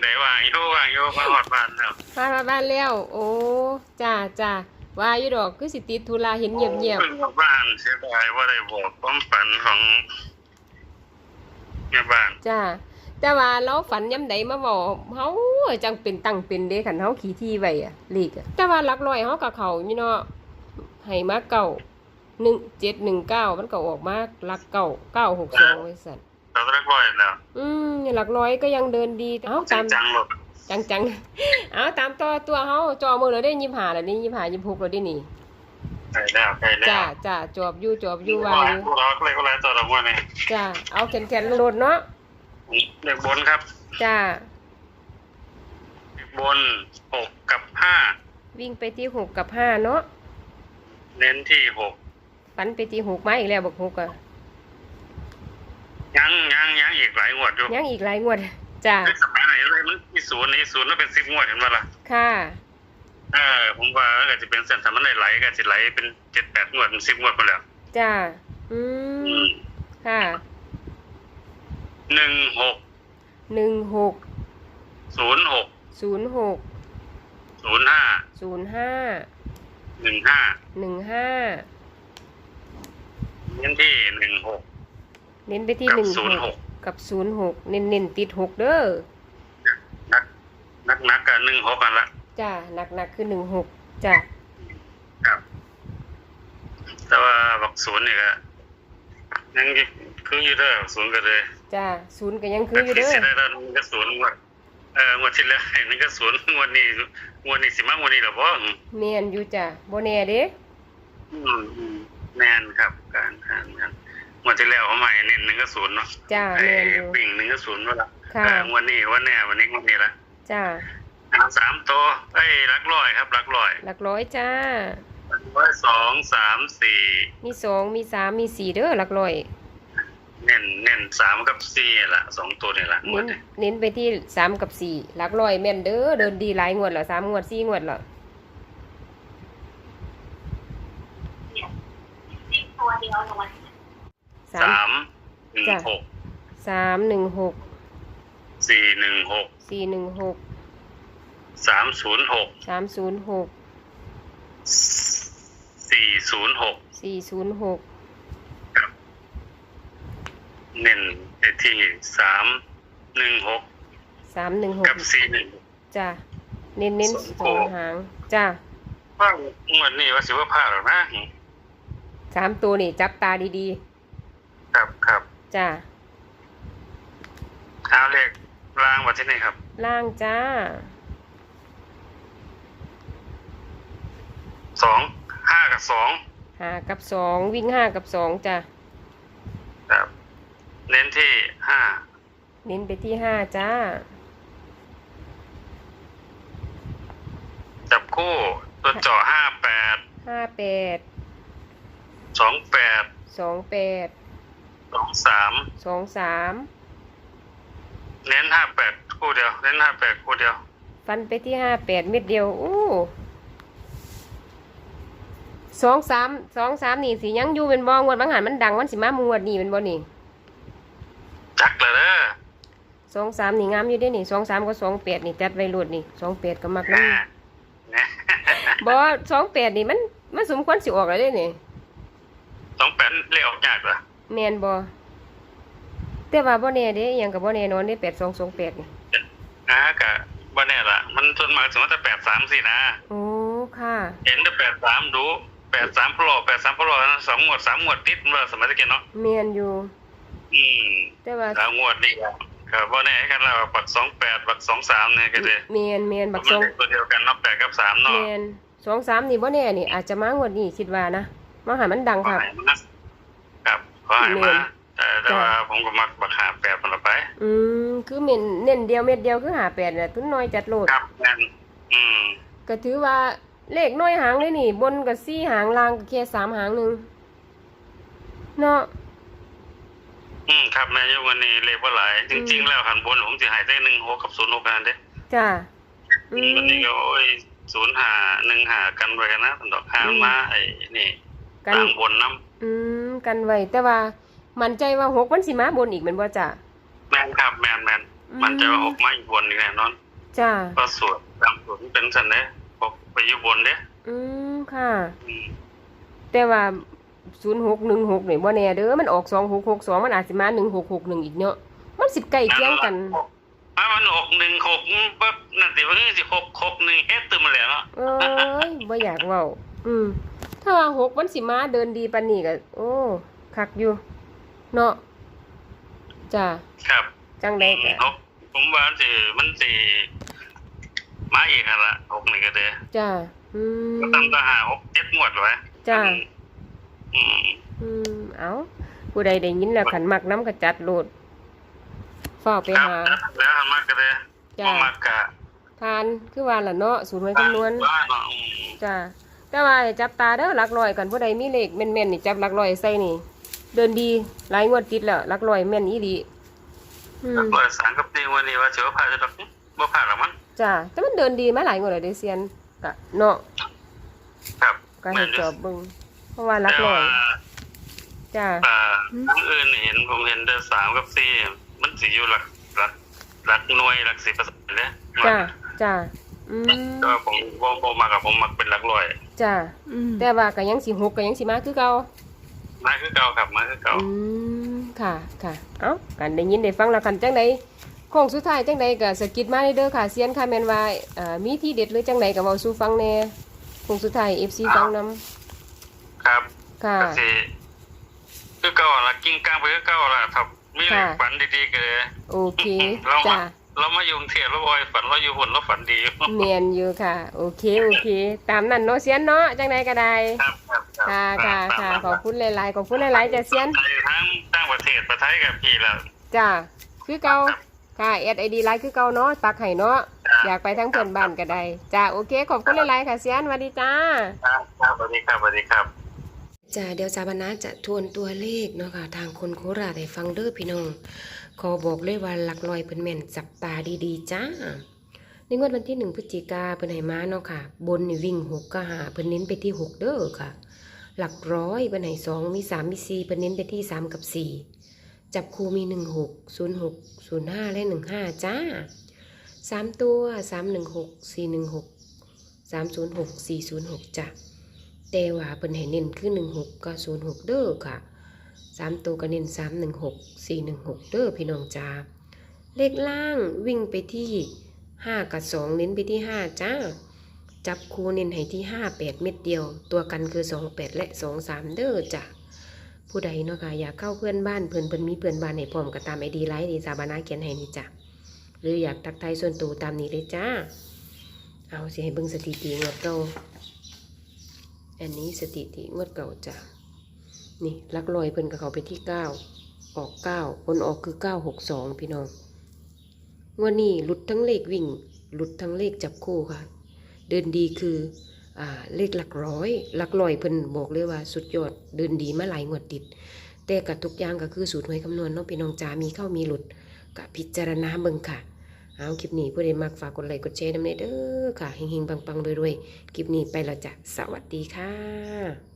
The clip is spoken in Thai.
งใดว่างอยู่ว่างอยู่มาหอดบ้านแล้วพามาบ้านแล้ว โอ้จ้าจ้าว่าอยู่ดอกคือสิติดธุระเห็นเงียบเงียบเพิ่งมาบ้านเสียดายว่าได้บอกความฝันของแม่บ้านๆจ้าแต่ว่าเราฝันย้ำใดมาบอกเฮาจังเป็นตั้งเป็นเด้คันเฮาขี่ที่ไว้อะเลขอะแต่ว่าหลักร้อยเฮากับเขาอยู่เนาะให้มาเก่าหนึ่งเจ็ดหนึ่งเก้ามันก็ออกมาหลักเก่าเก้าหกสองไว้สั่น เราก็ได้ร้อยแล้วอืมหลักร้อยก็ยังเดินดีเอ้าจริตางมจังหมดจังจังเอาตามตัวตัวเฮาจอมือเราได้ยิบหาแล้วนี่ยิบหายิบหกเราได้นี่ไปแล้วไปแล้วจ้าจ้าจอบอยู่จอบอยู่ว่าอยู่พวกเราก็เลยก็เลยต่อละงวันนี้จ้าเอาแขนแขนโหลดเนาะเลขบนครับ จ้าเลขบนหกกับห้าวิ่งไปที่หกกับห้าเนาะเน้นที่หกฝันไปที่หกมาอีกแล้วบอกหกอะ ยังยังยังอีกหลายงวดอยู่ยังอีกหลายงวดจ้าในสมัยไหนเลยมันมีศูนย์นี่ศูนย์แล้วเป็นสิบงวดเห็นไหมล่ะค่ะเออผมว่าก็จะเป็นเส้นทางมันได้ไหลก็จะไหลเป็นเจ็ดแปดงวดเป็นสิบงวดไปแล้วจ้าอือืมมค่ะหนึ่งหกหนึ่งหกศูนย์หกศูนย์หกศูนย์ห้าศูนย์ห้าหนึ่งห้าหนึ่งห้าเน้นที่หนึ่งหก เน้นไปที่กับหนึ่งศูนย์หหกกกับศูนย์หกเน้นเน้นติดหกเด้อนักนักนักกันหนึ่งหกกันละจ้าหนักหนักๆคือหนึ่งหกจ้าครับ แต่ว่าบอกศูนย์นี่ก็ยังคืออยู่เด้อศูนย์ก็เลยจ้าศูนย์ก็ยังคืออยู่เด้อสิได้แล้วนึงก็ศูนย์งวดเอองวดที่แล้วนึงก็ศูนย์งวดนี้งวดนี้สิมางวดนี้หรอบ่เมียนอยู่จ้ะโบแน่เด้อืมอืมแม่นครับการการการ งวดที่แล้วเอาใหม่เน้นหนึ่งก็ศูนย์เนาะจ้าไอ้เมียนอยู่ ปิ่งหนึ่งก็ศูนย์ว่าละค่ะ เอองวันนี้วันแน่วันนี้งวันนี้ละจ้าเอาสามตัวไอ้ยรักร้อยครับรักร้อยหลักร้อยจ้า ร้อยสองสามสี่มีสองมีสามมีสี่เด้อหลักร้อย เน้นเน้นสามกับสี่ละสองตัวนี่ละงวเน้ดนนี้เน้นไปที่สามกับสี่หลักร้อยแม่นเด้อเดินดีหลายงวดแล้วสามงวดสี่งวดแล้วตัวเดียวหนูวัน สามสามหนึ่งจ้ะหกสามหนึ่งหกสี่หนึ่งหกสี่หนึ่งหกสามศูนย์หกสามศูนย์หกสี่ศูนย์หกสี่ศูนย์หกเน้นไปที่สามหนึ่งหกสามหนึ่งหกกับสี่หนึ่งจ้าเน้นเน้นสองสตัวองหางจ้าว่างวดนี้ว่าสิว่าพลาดหรอกนะสามตัวนี่จับตาดีครับครับๆ จ้าเอาเลขรางวัดที่นี่ครับ ล่างจ้าสองห้ากับสองห้ากับสองวิ่งห้ากับสองจ้าครับ เน้นที่ห้าเน้นไปที่ห้าจ้าจับคู่ตัวเจาะห้าแปดห้าแปดสองแปดสองแปด สองสามสองสามเน้นห้าแปดคู่เดียว เน้นห้าแปดคู่เดียว ฟันไปที่ห้าแปดเม็ดเดียวอู้สองสามสองสามนี่สิยังอยู่เป็นบองวดบางหันมันดังมันสิมามงวดนี่เป็นบ่นี่จักเลยเด้อสองสามนี่งามอยู่เด้นี่สองสามก็สองแปดนี่จัดไว้รวดนี่สองแปดก็มักแน่น้ำแน่บ่สองแปดนี่มันมันสมควรสิออกแล้วเด้นี่สองแปดเลขออกยากเหรอ แม่นบ่แต่ว่าบ่แน่เด้อิหยังก็บ่แน่นอนเด้แปดสองสองแปดนี่อ่ากะว่าแน่ละมันส่วนมากสมมติแต่แปดสามสี่นะ โอ้ค่ะ เห็นแต่แปดสามดูแปดสามพลอแปดสามพลอสองงวดสามงวดติดเมื่อสมัยตะกี้เนาะแม่นอยู่อืมแต่ว่าแล้วงวดนี่ก็ก็บ่แน่กันแล้วปักสองแปดปักสองสามเนี่ยก็เลยแม่นแม่นบักมันสองเป็นตัวเดียวกันเนาะแปดกับสามเนาะแม่นสองสามนี่บ่แน่นี่อาจจะมางวดนี้คิดว่านะมาหามันดังขอค่ะให้มาครับ ขอให้แม่มานแต่แต่ว่าผมก็มักบักหาแปดมันละไป อืมคือเม่นเน้นเดียวเม็ดเดียวคือหาแปดน่ะทุนน้อยจัดโลดครับแม่นอืมก็ถือว่าเลขน้อยหางเลยนี่ บนก็สี่หางล่างก็แค่สามหางหนึงเนาะอืมครับแม่อยุวันนี้เลขว่าหลาย จริง ๆ แล้วขันบนผมสิใหายได้หนึ่งหกกับศูนย์หกกันเด้จ้าอืมวันนี้ก็โอ้ยศูนย์หาหนึ่งหากันไว้กันนะดอกหาอืมมาไอ้นี่กัน ตามบนน้อืม กันไว้แต่ว่ามั่นใจว่าหกมันสิมาบนอีกแม่นบ่จ้าำแม่นครับแม่นแม่นอมันใจะว่าหกมาอยู่บนนี่แน่นอนจ้าก็สวดตามสวดที่เป็นสันเด้หกไปอยู่บนเด้อืมค่ะ อืมแต่ว่าศูนย์หกหนึ่งหกนี่บ่แน่เด้อมันออกสองหกหกสองมันอาจสิมาหนึ่งหกหกหนึ่งอีกเนาะมันสิใกล้เคียงกัน ถ้ามันหกหนึ่งหกปั๊บนั่นสิว่าคือสิหกหกหนึ่งเฮ็ดตึมมาแล้วเนาะ เอ้ยบ่อยากเว้าอืม ถ้าว่าหกมันสิมาเดินดีปานนี้ก็โอ้คักอยู่เนาะจ้าครับจังได๋ก็หกผมว่าสิมันสิมาอีกหั่นละหกนี่ก็เด้อจ้าอืมก็ตั้งแต่หาหกเจ็ดงวดไว้จ้าอืมอืมเอาผู้ใดได้ยินแล้วขันมักน้ำก็จัดโลดเฝ้าไปครับหาแล้วทำมากก็เด้อจ้าบ่มากกะทานคือว่าล่ะเนาะสูตรหวยคำนวณว่าเนาะอืมจ้า แต่ว่าให้จับตาเด้อหลักร้อยกันผู้ใดมีเลขแม่นๆนี่จับหลักร้อยใส่นี่ เดินดีหลายงวดติดแล้วหลักร้อยแม่นอีหลีอืมร้อยสามกับตีวันนี้ว่าสิว่าพาจะดอกบ่พาหรอกมันจ้าแต่มันเดินดีมาหลายงวดแล้วเด้อเซียนกะเนาะครับก็ให้จอบเบิ่งเพราะว่าหลักแต่ร้อว่ายจ้าอ่าทั้งอื่นเห็นผมเห็นแต่สามกับสี่มันสิอยู่หลักหลักหลักหน่วยหลักสิบเปอร์เซ็นต์เลยจ้าจ้า อืมแต่ว่าผมบ่บ่มากับผมมักเป็นหลักร้อยจ้าอืมแต่ว่าก็ยังสิหกก็ยังสิมาคือเก่ามาคือเก่าครับมาคือเก่าอืมค่ะค่ะเอ้ากันได้ยินได้ฟังแล้วกันจังใดโค้งสุดท้ายจังใดก็สะกิดมาเด้อค่ะเซียนค่ะแม่นว่าเอ่อมีที่เด็ดหรือจังใดก็เว้าสู่ฟังแหน่โค้งสุดท้าย FC ฟังนํครับค่ะ ก็สิคือเก่าละกิ้งกลางไปคือเก่าละครับมีเรื่องค่ะ ฝันดีๆกันเลย โอเคเรามาจ้า เรามาอยู่กรุงเทพแล้วบ่อยฝันเราอยู่หุ่นเราฝันดีอยู่แม่นอยู่ค่ะ โอเคโอเค ตามนั้นเนาะเซียนเนาะจังใดก็ได้ครับครับรับค่ะค่ะค่ะขอบคุณหลายๆขอบคุณหลายๆจ้ะเซียนไปทั้งต่างประเทศประเทศกับพี่แล้วจ้าคือเก่าครับค่ะแอดไอดีไลน์คือเก่าเนาะตักให้เนาะอยากไปทั้งเพื่อนบ้านก็ได้จ้าโอเค ขอบคุณหลายๆค่ะเซียนสวัสดีจ้าครับครับสวัสดีครับสวัสดีครับจ้าเดี๋ยวสาบานาจะทวนตัวเลขเนาะค่ะทางคนโคราชให้ฟังเด้อพี่น้อง ขอบอกเลยว่าหลักลอยเพิ่นแม่นจับตาดีๆจ้า ในงวดวันที่หนึ่งพฤศจิกาเพิ่นให้มาเนาะค่ะ บนนี่วิ่งหกก็หาเพิ่นเน้นไปที่หกเด้อค่ะ หลักร้อยเพิ่นให้สองมีสามมีสี่เพิ่นเน้นไปที่สามกับสี่จับคู่มีหนึ่งหกศูนย์หกศูนย์ห้าและหนึ่งห้าจ้าสามตัวสามหนึ่งหกสี่หนึ่งหกสามศูนย์หกสี่ศูนย์หกจ้ะแต่ว่าเพิ่นให้เน้นคือหนึ่งหกก็ศูนย์หกเด้อค่ะ สามตัวก็เน้นสามหนึ่งหกสี่หนึ่งหกเด้อพี่น้องจ้าเลขล่างวิ่งไปที่ห้ากับสองเน้นไปที่ห้าจ้า จับคูเน้นให้ที่ห้าแปดเม็ดเดียว ตัวกันคือสองแปดและสองสามเด้อจ้ะผู้ใดเนาะค่ะอยากเข้าเพื่อนบ้านเพื่อนเพื่อนมีเพื่อนบ้านให้พร้อมก็ตามไอดีไลน์ดีสาบานาเขียนให้นี่จ้ะหรืออยากทักทายส่วนตัวตามนี้เลยจ้า เอาสิให้เบิ่งสถิติงวดเก่าอันนี้สถิติงวดเก่าจ้ะ นี่ลักลอยเพิ่นกับเขาไปที่เก้าออกเก้าผลออกคือเก้าหกสองพี่น้องงวดนี้หลุดทั้งเลขวิ่ง หลุดทั้งเลขจับคู่ค่ะ เดินดีคืออ่าเลขหลักร้อยหลักลอยเพิ่นบอกเลยว่าสุดยอดเดินดีมาหลายงวดติด แต่กับทุกอย่างก็คือสูตรหวยคำนวณเนาะพี่น้องจ๋ามีเข้ามีหลุดกับพิจารณาเบิ่งค่ะเอาคลิปนี้ผู้ใดมักฝากกดไลค์กดแชร์น้ำเนเด้อค่ะเฮงๆปังๆรวยๆคลิปนี้ไปแล้วจ้ะสวัสดีค่ะ